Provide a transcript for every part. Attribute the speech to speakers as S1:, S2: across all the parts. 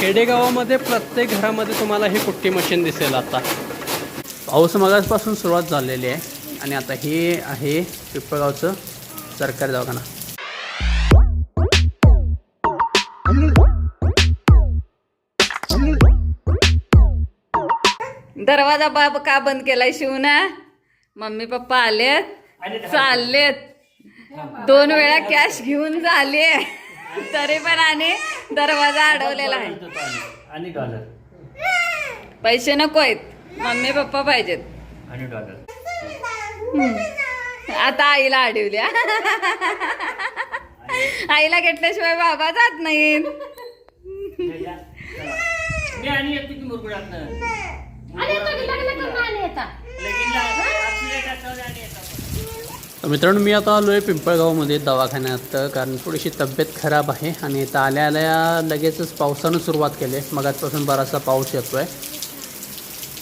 S1: खेडेगावामध्ये प्रत्येक घरामध्ये तुम्हाला हे कुट्टी मशीन दिसेल आता. पाऊस मगासपासून सुरुवात झालेली आहे आणि आता हे आहे पिंपळगावचं सरकारी दवाखाना.
S2: दरवाजा बाब का बंद केलाय शिवना? मम्मी पप्पा आलेत चाललेत. दोन वेळा कॅश घेऊन झाले. तरी पण आणि दरवाजा अडवलेला आहे.
S1: आणि डॉलर
S2: पैसे नको आहेत. मम्मी पप्पा पाहिजेत.
S1: आणि डॉलर
S2: आता आईला अडवल्या. आईला घेतल्याशिवाय बाबा जात नाहीत.
S1: मी आणि येतो की मुरगुडातनं तर मित्रांनो मी आता आलो आहे पिंपळगावमध्ये दवाखान्यात. कारण थोडीशी तब्येत खराब आहे आणि इथं आल्या आल्या लगेचच पावसानं सुरुवात केली आहे. मगाचपासून बराचसा पाऊस येतो आहे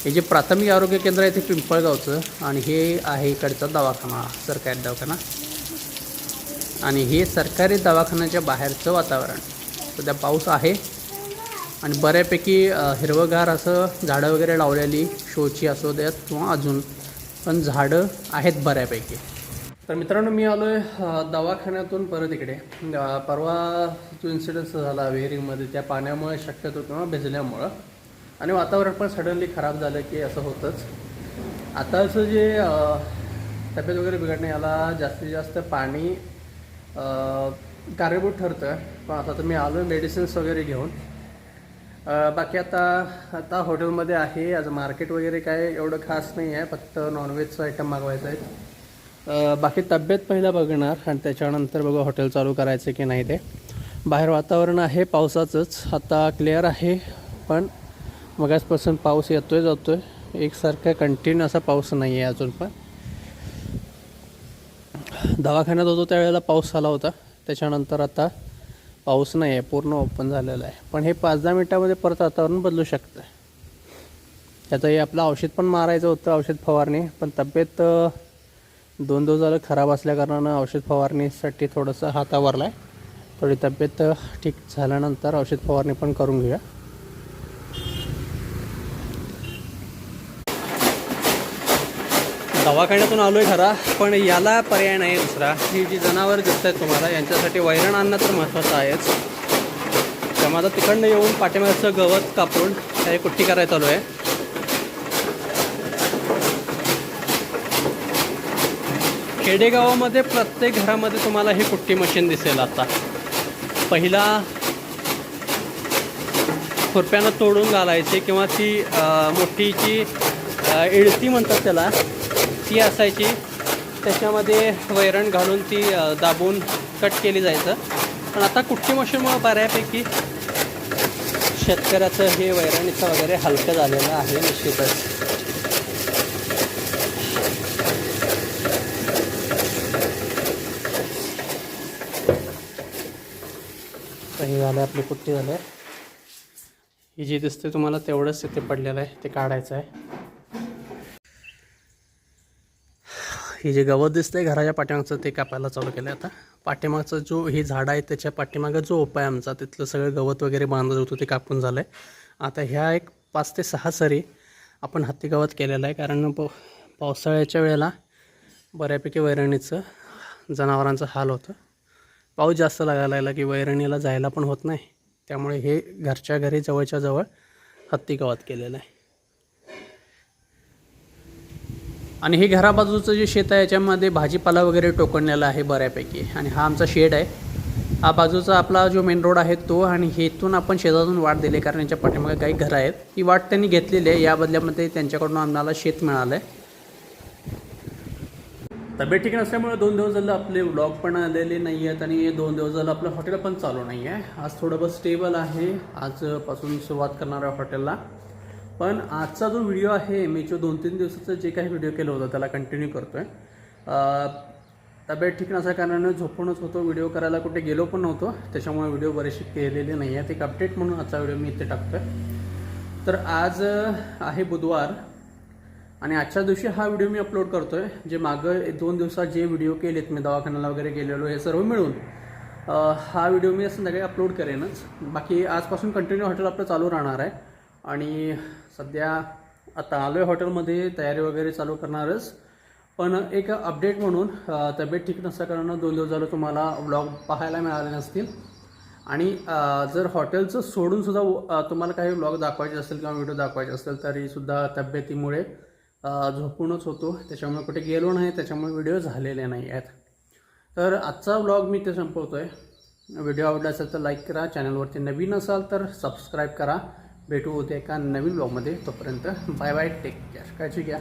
S1: हे जे प्राथमिक आरोग्य केंद्र आहे ते पिंपळगावचं आणि हे आहे इकडचा दवाखाना सरकारी दवाखाना. आणि हे सरकारी दवाखान्याच्या बाहेरचं वातावरण. सध्या पाऊस आहे आणि बऱ्यापैकी हिरवंगार असं झाडं वगैरे लावलेली शोची असू द्यात किंवा अजून पण झाडं आहेत बऱ्यापैकी. तर मित्रांनो मी आलो आहे दवाखान्यातून परत इकडे. परवा जो इन्सिडन्स झाला विहिरीमध्ये त्या पाण्यामुळे शक्यतो किंवा भिजल्यामुळं. आणि वातावरण पण सडनली खराब झालं की असं होतंच. आताचं जे तब्येत वगैरे बिघडणे याला जास्तीत जास्त पाणी कारणीभूत ठरतं पण आता तर मी आलो मेडिसिन्स वगैरे घेऊन. बाकी आता आता हॉटेलमध्ये आहे. आज मार्केट वगैरे काय एवढं खास नाही आहे फक्त नॉनव्हेजचं आयटम मागवायचं आहे बाकी तब्येत पहिला बघणार आणि त्याच्यानंतर बघू हॉटेल चालू करायचं की नाही ते. बाहेर वातावरण आहे पावसाचंच. आता क्लिअर आहे पण मगाचपासून पाऊस येतो आहे जातो आहे एकसारखा कंटिन्यू असा पाऊस नाही आहे अजून पण. दवाखान्यात होतो त्यावेळेला पाऊस आला होता. त्याच्यानंतर आता पाऊस नाही आहे पूर्ण ओपन झालेलं आहे. पण हे पाच दहा मिनटामध्ये परत वातावरण बदलू शकतं त्याचं हे आपलं औषध पण मारायचं होतं औषध फवारणी. पण तब्येत दोन दिवस झालं खराब असल्याकारणानं औषध फवारणीसाठी थोडंसं हातावरला आहे थोडी तब्येत ठीक झाल्यानंतर औषध फवारणी पण करून घेऊया. दवाखान्यातून आलोय खरा पण याला पर्याय नाही दुसरा. ही जी जनावरं दिसत आहेत तुम्हाला यांच्यासाठी वैरण आणणं तर महत्त्वाचं आहेच. तर माझा तिकडनं येऊन पाठीमागचं गवत कापून काही कुट्टी करायला चालू आहे. खेडेगावामध्ये प्रत्येक घरामध्ये तुम्हाला हे कुट्टी मशीन दिसेल आता. पहिला खुरप्यानं तोडून घालायची किंवा ती मोठीची इळती म्हणतात त्याला ती असायची. त्याच्यामध्ये वैरण घालून ती दाबून कट केली जायचं. पण आता कुट्टी मशीनमुळं बऱ्यापैकी शेतकऱ्याचं हे वैरणीचं वगैरे हलकं झालेलं आहे निश्चितच. झालं आपली कुट्टी झाली. आहे ही जी दिसते तुम्हाला तेवढंच इथे पडलेलं आहे ते काढायचं आहे. ही जे गवत दिसतंय घराच्या पाठीमागचं ते कापायला चालू केलं आता. पाठीमागचं जो हे झाड आहे त्याच्या पाठीमागं जो उपाय आमचा तिथलं सगळं गवत वगैरे बांधलं होतं ते कापून झालं आहे आता ह्या एक पाच ते सहा सरी आपण हत्ती गवत केलेलं आहे कारण प पावसाळ्याच्या वेळेला बऱ्यापैकी वैरणीचं जनावरांचं हाल होतं. पाऊस जास्त लागायला लागला की वैरणीला जायला पण होत नाही. त्यामुळे हे घरच्या घरी जवळच्या जवळ हत्ती गवत केलेलं आहे. आणि हे घराबाजूचं जे शेत आहे याच्यामध्ये भाजीपाला वगैरे टोकणलेला आहे बऱ्यापैकी. आणि हा आमचा शेड आहे. हा बाजूचा आपला जो मेन रोड आहे तो आणि हेतून आपण शेतातून वाट दिली कारण याच्या पाठीमागे काही घरं आहेत. ही वाट त्यांनी घेतलेली आहे. या बदल्यामध्ये त्यांच्याकडून आम्हाला शेत मिळालं आहे तब्येत ठीक नसल्यामुळे दोन दिवस झालं आपले व्लॉग पण आलेले नाही आहेत आणि दोन दिवस झालं आपलं हॉटेल पण चालू नाही आहे. आज थोडं बस स्टेबल आहे. आजपासून सुरुवात करणार आहे हॉटेलला पण आजचा जो व्हिडिओ आहे मी जो दोन तीन दिवसाचं जे काही व्हिडिओ केलं होतं त्याला कंटिन्यू करतो आहे तब्येत ठीक नसल्या कारणाने झोपूनच होतो. व्हिडिओ करायला कुठे गेलो पण नव्हतो. त्याच्यामुळे व्हिडिओ बरेचसे केलेले नाही आहेत. एक अपडेट म्हणून आजचा व्हिडिओ मी इथे टाकतो आहे तर आज आहे बुधवार. आणि आजच्या दिवशी हा व्हिडिओ मी अपलोड करतो आहे जे मागं दोन दिवसात जे व्हिडिओ केलेत मी दवाखान्याला वगैरे गेलेलो हे सर्व मिळून हा व्हिडिओ मी संध्याकाळी अपलोड करेनच. बाकी आजपासून कंटिन्यू हॉटेल आपलं चालू राहणार आहे. आणि सध्या आता आलो आहे हॉटेलमध्ये तयारी वगैरे चालू करणारच. पण एक अपडेट म्हणून तब्येत ठीक नसल्याकारणानं दोन दिवस झालं तुम्हाला व्लॉग पाहायला मिळाले नसतील. आणि जर हॉटेलचं सोडूनसुद्धा तुम्हाला काही व्लॉग दाखवायचे असेल किंवा व्हिडिओ दाखवायचे असेल तरीसुद्धा तब्येतीमुळे झोपूनच होतो. त्याच्यामुळे कुठे गेलो नाही त्याच्यामुळे व्हिडिओ झालेले नाही आहेत तर आजचा व्लॉग मी ते आहे व्हिडिओ आवडला असेल तर लाईक करा. चॅनलवरती नवीन असाल तर सबस्क्राईब करा. भेटू उद्या एका नवीन ब्लॉगमध्ये तोपर्यंत बाय बाय टेक केअर काळजी घ्या.